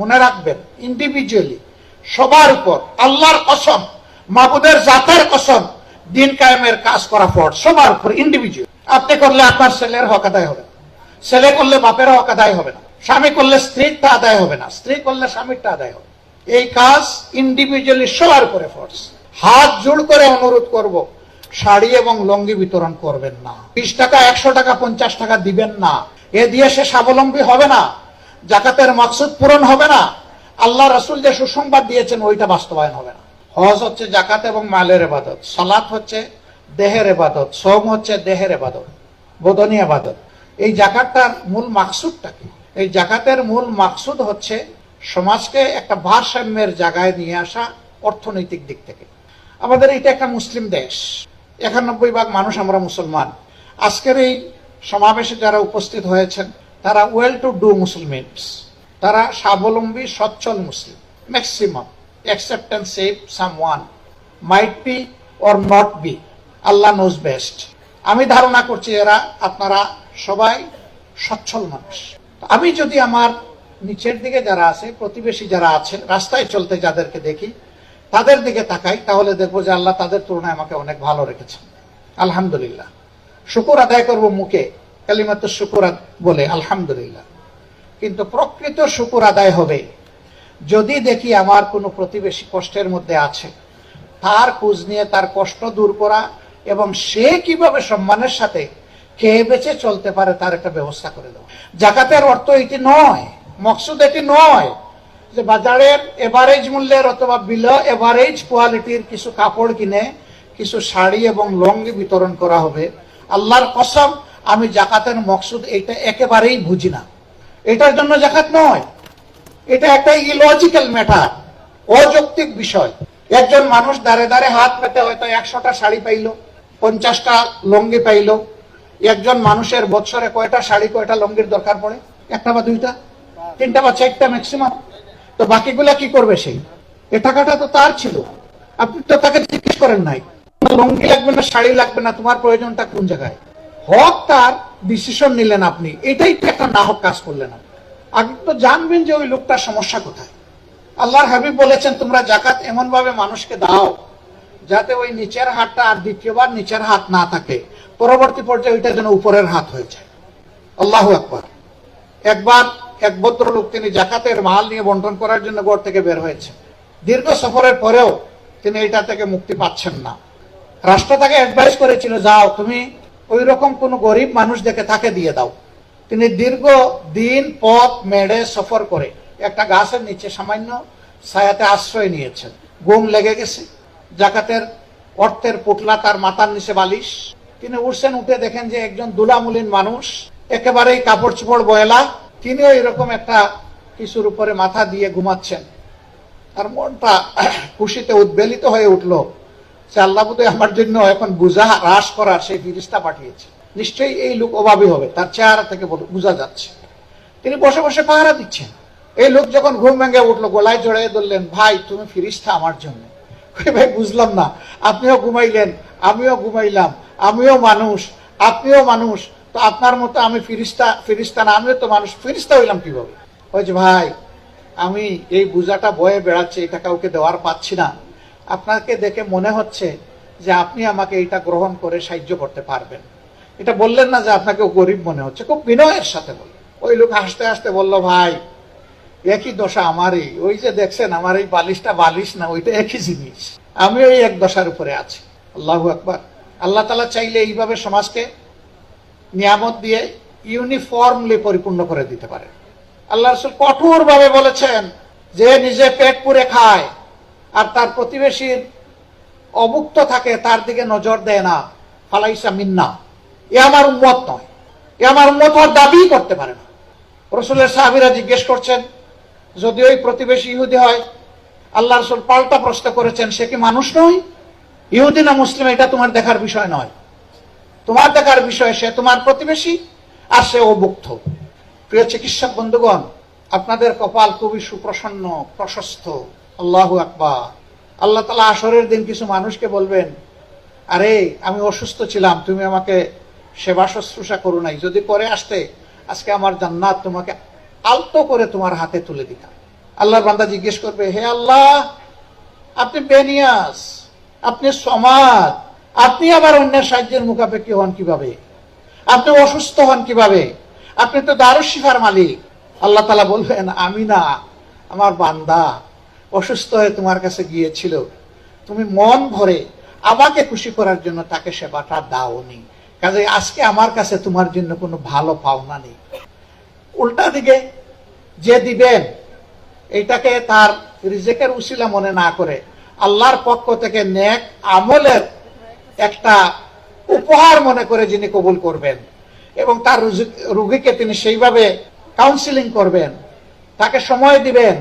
মনে রাখবেন ইন্ডিভিজুয়ালি সবার উপর, আল্লাহর কসম মাহবুদের জাতের কসম, দিন কায়েমের কাজ করা ফর সবার উপর ইন্ডিভিজুয়াল আপনি করলে আপনার ছেলের হক আদায় হবে ছেলে করলে বাপের হক আদায় হবে না। স্বামী করলে স্ত্রীরটা আদায় হবে না। স্ত্রী করলে স্বামীরটা আদায় হবে এই কাজ ইন্ডিভিজুয়ালি সবার উপরে ফোর্স হাত জোড় করে অনুরোধ করব, শাড়ি এবং লঙ্গি বিতরণ করবেন না। বিশ টাকা, একশো টাকা, পঞ্চাশ টাকা দিবেন না। এ দিয়ে সে স্বাবলম্বী হবে না। জাকাতের মাকসুদ পূরণ হবে না। আল্লাহ রসুল যে সুসংবাদ দিয়েছেন, ওইটা বাস্তবায়ন হবে না। হজ হচ্ছে জাকাত এবং মালের এবাদত সালাত হচ্ছে দেহের এবাদত সোম হচ্ছে দেহের এবাদত বোধনী আবাদত এই জাকাতটার মূল মাকসুদটা কি? এই জাকাতের মূল মাকসুদ হচ্ছে সমাজকে একটা ভারসাম্যের জায়গায় নিয়ে আসা অর্থনৈতিক দিক থেকে। আমাদের এটা একটা মুসলিম দেশ। একানব্বই ভাগ মানুষ আমরা মুসলমান। আজকের এই সমাবেশে যারা উপস্থিত হয়েছেন তারা ওয়েল টু ডু মুসলমিনস তারা স্বাবলম্বী, সচ্ছল মুসলিম maximum and save someone might be or not be. Allah knows best আমি ধারণা করছি এরা, আপনারা সবাই সচ্ছল মানুষ। আমি যদি আমার নিচের দিকে যারা আছে, প্রতিবেশী যারা আছে, রাস্তায় চলতে যাদেরকে দেখি, তাদের দিকে তাকাই, তাহলে দেখব যে আল্লাহ তাদের তুলনায় আমাকে অনেক ভালো রেখেছেন। আলহামদুলিল্লাহ। শুকুর আদায় করব মুখে। কালিমাত শুকুর বলে, আলহামদুলিল্লাহ। কিন্তু প্রকৃত শুকুর আদায় হবে যদি দেখি আমার কোনো প্রতিবেশী কষ্টের মধ্যে আছে, তার খোঁজ নিয়ে তার কষ্ট দূর করা এবং সে কীভাবে সম্মানের সাথে খেয়ে বেঁচে চলতে পারে তার একটা ব্যবস্থা করে দেওয়া জাকাতের অর্থ এটি নয়, মকসুদ এটি নয় যে বাজারের এভারেজ মূল্যের অথবা বিলো এভারেজ কোয়ালিটির কিছু কাপড় কিনে, কিছু শাড়ি এবং লঙ্গি বিতরণ করা হবে। আল্লাহর কসম আমি জাকাতের মকসুদ এটা একেবারেই বুঝি না। এটার জন্য জাকাত নয়। এটা একটা ইলজিক্যাল ম্যাটার অযৌক্তিক বিষয়। একজন মানুষ দাঁড়ে দাঁড়ে হাত পেতে হয়তো একশোটা শাড়ি পাইলো, পঞ্চাশটা লঙ্গি পাইলো। একজন মানুষের বছরে কয়টা শাড়ি, কয়টা লঙ্গির দরকার পড়ে? একটা বা দুইটা? তিনটা বা চারটা ম্যাক্সিমাম তো বাকিগুলা কি করবে সেই? এ টাকাটা তো তার ছিল। আপনি তো তাকে জিজ্ঞেস করেন নাই লঙ্গি লাগবে না, শাড়ি লাগবে না, তোমার প্রয়োজনটা কোন জায়গায়? হক তার ডিসিশন নিলেন আপনি। এটাই তো একটা না হক কাজ করলেন আপনি। তো জানবেন যে ওই লোকটার সমস্যা কোথায়। আল্লাহর হাবিব বলেছেন, তোমরা জাকাত এমন ভাবে মানুষকে দাও যাতে ওই নিচের হাতটা আর দ্বিতীয়বার নিচের হাত না থাকে। পরবর্তী পর্যায়ে ওইটা যেন উপরের হাত হয়ে যায়। আল্লাহ একবার একবার এক ভদ্রলোক তিনি জাকাতের মাল নিয়ে বন্টন করার জন্য ঘর থেকে বের হয়েছে দীর্ঘ সফরের পরেও তিনি এটা থেকে মুক্তি পাচ্ছেন না। রাষ্ট্র তাকে অ্যাডভাইস করেছিল, যাও, তুমি ওই রকম কোন গরিব মানুষ দেখে তাকে দিয়ে দাও। তিনি দীর্ঘ দিন পথ মেড়ে সফর করে একটা গাছের নিচে সামান্য ছায়াতে আশ্রয় নিয়েছেন। ঘুম লেগে গেছে। জাকাতের অর্থের পুটলা তার মাথার নিচে বালিশ। তিনি উঠছেন, উঠে দেখেন যে একজন দুলামুলিন মানুষ, একেবারেই কাপড় চোপড় বয়লা। তিনিও এরকম একটা কিছুর উপরে মাথা দিয়ে ঘুমাচ্ছেন। তার মনটা খুশিতে উদ্বেলিত হয়ে উঠল। যে আল্লাহ বোধহয় আমার জন্য এখন বুঝা, হ্রাস করার সেই ফিরিস্তা পাঠিয়েছে। নিশ্চয়ই এই লোক অভাবী হবে, তার চেহারা থেকে বোঝা যাচ্ছে। তিনি বসে বসে পাহারা দিচ্ছেন। এই লোক যখন ঘুম ভেঙে উঠল, গলায় জড়িয়ে ধরলেন, ভাই, তুমি ফিরিস্তা আমার জন্য। ভাই, বুঝলাম না। আপনিও ঘুমাইলেন, আমিও ঘুমাইলাম, আমিও মানুষ, আপনিও মানুষ। তো আপনার মতো আমি ফিরিস্তা ফিরিস্তা না, আমিও তো মানুষ, ফিরিস্তা হইলাম কীভাবে? যে, ভাই, আমি এই বোঝাটা বয়ে বেড়াচ্ছি, এটা কাউকে দেওয়ার পাচ্ছি না। আপনাকে দেখে মনে হচ্ছে যে আপনি আমাকে এটা গ্রহণ করে সাহায্য করতে পারবেন। এটা বললেন না যে আপনাকে গরিব মনে হচ্ছে, খুব বিনয়ের সাথে বললেন। ওই লোক হাসতে হাসতে বলল, ভাই, একই দশা আমারই। ওই যে দেখছেন, আমার এই বালিশটা বালিশ না, ওইটা একই জিনিস। আমি ওই এক দশার উপরে আছি। আল্লাহ আকবার। আল্লাহ তালা চাইলে এইভাবে সমাজকে নিয়ামত দিয়ে ইউনিফর্মলি পরিপূর্ণ করে দিতে পারে। আল্লাহ রসুল কঠোর ভাবে বলেছেন, যে নিজে পেট পুরে খায় আর তার প্রতিবেশীর অভুক্ত থাকে, তার দিকে নজর দেয় না। ফালাইসা মিন্না। এ আমার উম্মত নয়। এ আমার উম্মত হওয়ার দাবি করতে পারে না। রসুলের সাহাবিরা জিজ্ঞেস করছেন, যদি ওই প্রতিবেশী ইহুদি হয়, আল্লাহ রসুল পাল্টা প্রশ্ন করেছেন, সে কি মানুষ নয়? ইহুদি না মুসলিম, এটা তোমার দেখার বিষয় নয়। তোমার দেখার বিষয়, সে তোমার প্রতিবেশী আর সে অভুক্ত প্রিয় চিকিৎসক বন্ধুগণ, আপনাদের কপাল খুবই সুপ্রসন্ন, প্রশস্ত। আল্লাহু আকবার। আল্লাহ তালা আসরের দিন কিছু মানুষকে বলবেন, আরে, আমি অসুস্থ ছিলাম, তুমি আমাকে সেবা শুশ্রূষা করো নাই। যদি করে আসতে, আজকে আমার জান্নাত তোমাকে আলতো করে তোমার হাতে তুলে দিতাম। আল্লাহর বান্দা জিজ্ঞেস করবে, হে আল্লাহ, আপনি বেনিয়াস আপনি সমাজ আপনি আবার অন্যের সাহায্যের মুখাপেক্ষি হন কীভাবে? আপনি অসুস্থ হন কীভাবে? আপনি তো দারুশিফার মালিক। আল্লাহ তালা বলবেন, আমি না, আমার বান্দা অসুস্থ হয়ে তোমার কাছে গিয়েছিল, তুমি মন ভরে আমাকে খুশি করার জন্য তাকে সেবাটা দাওনি। কাজে আজকে আমার কাছে তোমার জন্য কোনো ভালো পাওনা নেই। উল্টা দিকে যে দিবেন এইটাকে তার রিজেকের উসিলা মনে না করে, আল্লাহর পক্ষ থেকে নেক আমলের একটা উপহার মনে করে যিনি কবুল করবেন এবং তার রুগীকে তিনি সেইভাবে কাউন্সিলিং করবেন, তাকে সময় দিবেন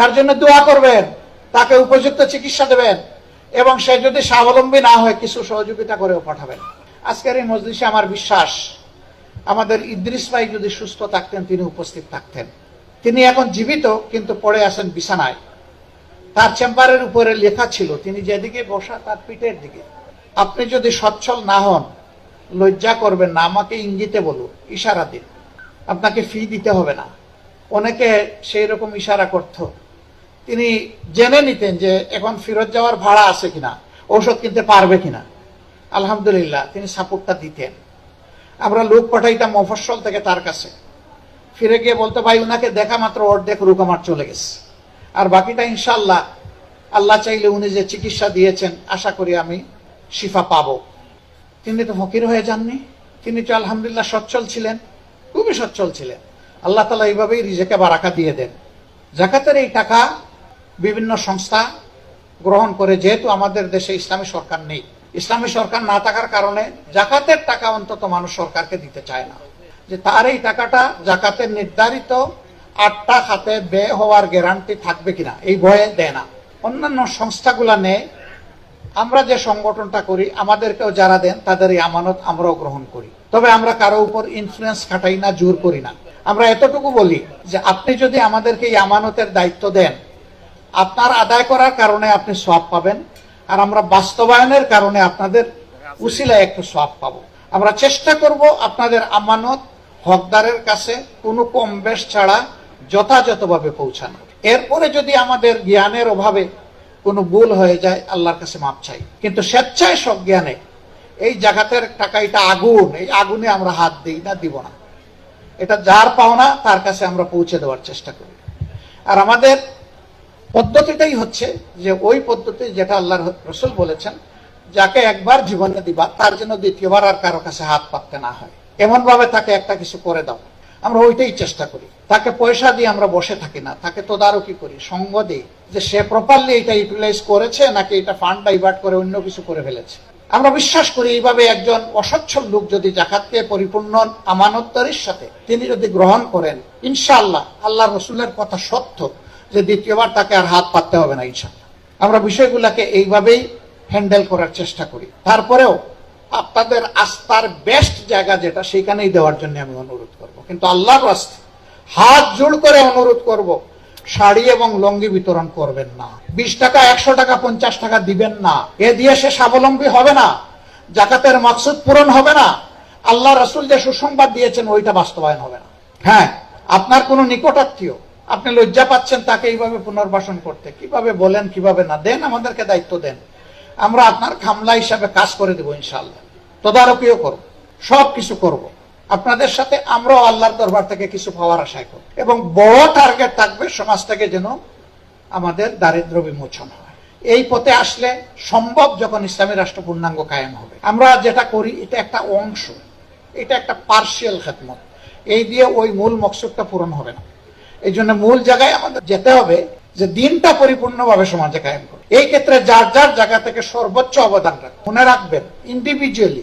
তার জন্য দোয়া করবেন, তাকে উপযুক্ত চিকিৎসা দেবেন, এবং সে যদি স্বাবলম্বী না হয়, কিছু সহযোগিতা করেও পাঠাবেন। আজকের এই মজলিসে আমার বিশ্বাস, আমাদের ইদ্রিস ভাই যদি সুস্থ থাকতেন, তিনি উপস্থিত থাকতেন। তিনি এখন জীবিত, কিন্তু পড়ে আসেন বিছানায়। তার চেম্বারের উপরে লেখা ছিল, তিনি যেদিকে বসা তার পিঠের দিকে। আপনি যদি সচ্ছল না হন, লজ্জা করবেন না, আমাকে ইঙ্গিতে বলুন, ইশারা দিন। আপনাকে ফি দিতে হবে না। অনেকে সেই রকম ইশারা করত। তিনি জেনে নিতেন যে এখন ফেরত যাওয়ার ভাড়া আছে কিনা, ঔষধ কিনতে পারবে কিনা। আলহামদুলিল্লাহ, তিনি সাপোর্টটা দিতেন। আমরা লোক পাঠাইতাম মফস্বল থেকে তার কাছে। ফিরে গিয়ে বলতো, ভাই, উনাকে দেখা মাত্র অর্ধেক রোগ আমার চলে গেছে। আর বাকিটা ইনশাল্লাহ আল্লাহ চাইলে উনি যে চিকিৎসা দিয়েছেন, আশা করি আমি শিফা পাবো। তিনি তো ফকির হয়ে যাননি। তিনি তো আলহামদুলিল্লাহ সচ্ছল ছিলেন, খুবই সচ্ছল ছিলেন। আল্লাহ তালা এইভাবেই রিজেকে বারাকা দিয়ে দেন। জাকাতের এই টাকা বিভিন্ন সংস্থা গ্রহণ করে, যেহেতু আমাদের দেশে ইসলামী সরকার নেই। ইসলামী সরকার না থাকার কারণে জাকাতের টাকা অন্তত মানুষ সরকারকে দিতে চায় না। যে তার এই টাকাটা জাকাতের নির্ধারিত আটটা খাতে ব্যয় হওয়ার গ্যারান্টি থাকবে কিনা, এই ভয়ে দেয় না। অন্যান্য সংস্থাগুলা নেয়। আমরা যে সংগঠনটা করি, আমাদেরকেও যারা দেন, তাদের এই আমানত আমরাও গ্রহণ করি। তবে আমরা কারও উপর ইনফ্লুয়েন্স খাটাই না, জোর করি না। আমরা এতটুকু বলি যে, আপনি যদি আমাদেরকে এই আমানতের দায়িত্ব দেন আপনার আদায় করার কারণে আপনি সব পাবেন, আর আমরা বাস্তবায়নের কারণে আপনাদের উসিলায় একটু সব পাবো। আমরা চেষ্টা করব আপনাদের আমানত হকদারের কাছে কোনো কম বেশ ছাড়া যথাযথভাবে পৌঁছানো এরপরে যদি আমাদের জ্ঞানের অভাবে কোনো ভুল হয়ে যায়, আল্লাহর কাছে মাপ চাই। কিন্তু স্বেচ্ছায় সব জ্ঞানে এই জাগাতের টাকা এটা আগুন, এই আগুনে আমরা হাত দিই না, দিব না। এটা যার পাওনা, তার কাছে আমরা পৌঁছে দেওয়ার চেষ্টা করি। আর আমাদের পদ্ধতিটাই হচ্ছে যে ওই পদ্ধতি যেটা আল্লাহর রসুল বলেছেন, যাকে একবার জীবনে দিবা, তার জন্য দ্বিতীয়বার আর কারও কাছে হাত পাততে না হয়। এমন ভাবে তাকে একটা কিছু করে দাও। আমরা ওইটাই চেষ্টা করি। তাকে পয়সা দিয়ে আমরা বসে থাকি না, তাকে তদারকি করি, সঙ্গ দিই। যে সে প্রপারলি এটা ইউটিলাইজ করেছে নাকি এটা ফান্ড ডাইভার্ট করে অন্য কিছু করে ফেলেছে। আমরা বিশ্বাস করি এইভাবে একজন অসচ্ছল লোক যদি জাকাতকে পরিপূর্ণ আমানতদারির সাথে তিনি যদি গ্রহণ করেন, ইনশাআল্লাহ আল্লাহ রসুলের কথা সত্য। যে দ্বিতীয়বার তাকে আর হাত পাততে হবে না, ইনশাআল্লাহ। আমরা বিষয়গুলোকে এইভাবেই হ্যান্ডেল করার চেষ্টা করি। তারপরেও আপনাদের আস্থার বেস্ট জায়গা যেটা সেখানেই দেওয়ার জন্য আমি অনুরোধ করব। কিন্তু আল্লাহর রাস্তে হাত জোড় করে অনুরোধ করব, শাড়ি এবং লঙ্গি বিতরণ করবেন না। বিশ টাকা, একশো টাকা, পঞ্চাশ টাকা দিবেন না। এ দিয়ে সে স্বাবলম্বী হবে না, জাকাতের মাকসুদ পূরণ হবে না। আল্লাহ রসুল যে সুসংবাদ দিয়েছেন, ওইটা বাস্তবায়ন হবে না। হ্যাঁ আপনার কোনো নিকটাত্মীয় আপনি লজ্জা পাচ্ছেন তাকে এইভাবে পুনর্বাসন করতে। কীভাবে বলেন, কীভাবে না দেন, আমাদেরকে দায়িত্ব দেন। আমরা আপনার খামলা হিসাবে কাজ করে দেবো ইনশাল্লাহ তদারকিও করব, সব কিছু করব। আপনাদের সাথে আমরাও আল্লাহর দরবার থেকে কিছু পাওয়ার আশায় করব। এবং বড় টার্গেট থাকবে সমাজ থেকে যেন আমাদের দারিদ্র বিমোচন হয়। এই পথে আসলে সম্ভব যখন ইসলামী রাষ্ট্র পূর্ণাঙ্গ কায়েম হবে। আমরা যেটা করি, এটা একটা অংশ, এটা একটা পার্সিয়াল খেদমত। এই দিয়ে ওই মূল মকসুদটা পূরণ হবে না। এই জন্য মূল জায়গায় আমাদের যেতে হবে যে দিনটা পরিপূর্ণভাবে সমাজে কায়েম করে এই ক্ষেত্রে যার যার জায়গা থেকে সর্বোচ্চ অবদান রাখবেন মনে রাখবেন ইন্ডিভিজুয়ালি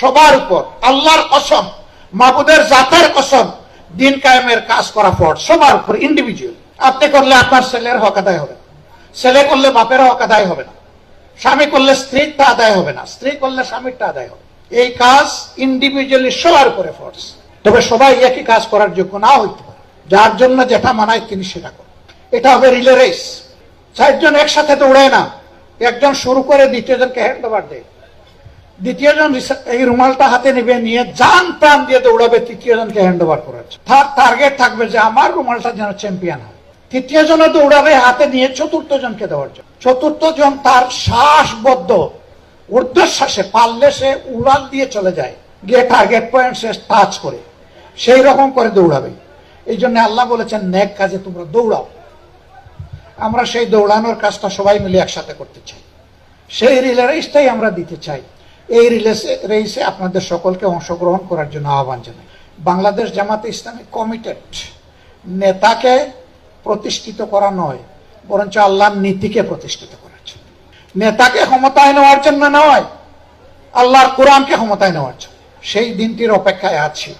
সবার উপর আল্লাহর কসম, মাবুদের জাতের কসম দিন কায়েমের কাজ করা ফর সবার উপর ইন্ডিভিজুয়াল আপনি করলে আপনার ছেলের হক আদায় হবে। ছেলে করলে বাপের হক আদায় হবে না। স্বামী করলে স্ত্রীরটা আদায় হবে না। স্ত্রী করলে স্বামীরটা আদায় হবে এই কাজ ইন্ডিভিজুয়ালি সবার উপরে ফোর্স তবে সবাই একই কাজ করার যোগ্য না হইতে পারে। যার জন্য যেটা মানায় তিনি সেটা করেন। এটা হবে রিলে রেস। চারজন একসাথে দৌড়ায় না। একজন শুরু করে দ্বিতীয়জনকে হ্যান্ড ওভার দেয়। দ্বিতীয়জন এই রুমালটা হাতে নেবে, নিয়ে যান প্রাণ দিয়ে দৌড়াবে, তৃতীয়জনকে হ্যান্ড ওভার করার তার টার্গেট থাকবে যে আমার রুমালটা যেন চ্যাম্পিয়ন হয়। তৃতীয় জন দৌড়াবে, হাতে নিয়ে চতুর্থ জনকে দেওয়ার জন্য। চতুর্থ জন তার শ্বাসবদ্ধ। ঊর্ধ্বশ্বাসে পারলে সে উড়াল দিয়ে চলে যায়। গিয়ে টার্গেট পয়েন্ট সে টাচ করে। সেই রকম করে দৌড়াবে। এই জন্য আল্লাহ বলেছেন, নেক কাজে তোমরা দৌড়াও। আমরা সেই দৌড়ানোর কাজটা সবাই মিলে একসাথে করতে চাই। সেই রিলে রেসটাই আমরা দিতে চাই। এই রিলেসে রেসে আপনাদের সকলকে অংশগ্রহণ করার জন্য আহ্বান জানাই। বাংলাদেশ জামাতে ইসলামী কমিটেড নেতাকে প্রতিষ্ঠিত করা নয়, বরঞ্চ আল্লাহর নীতিকে প্রতিষ্ঠিত করার জন্য। নেতাকে ক্ষমতায় নেওয়ার জন্য নয়, আল্লাহর কোরআনকে ক্ষমতায় নেওয়ার জন্য। সেই দিনটির অপেক্ষায় আছি।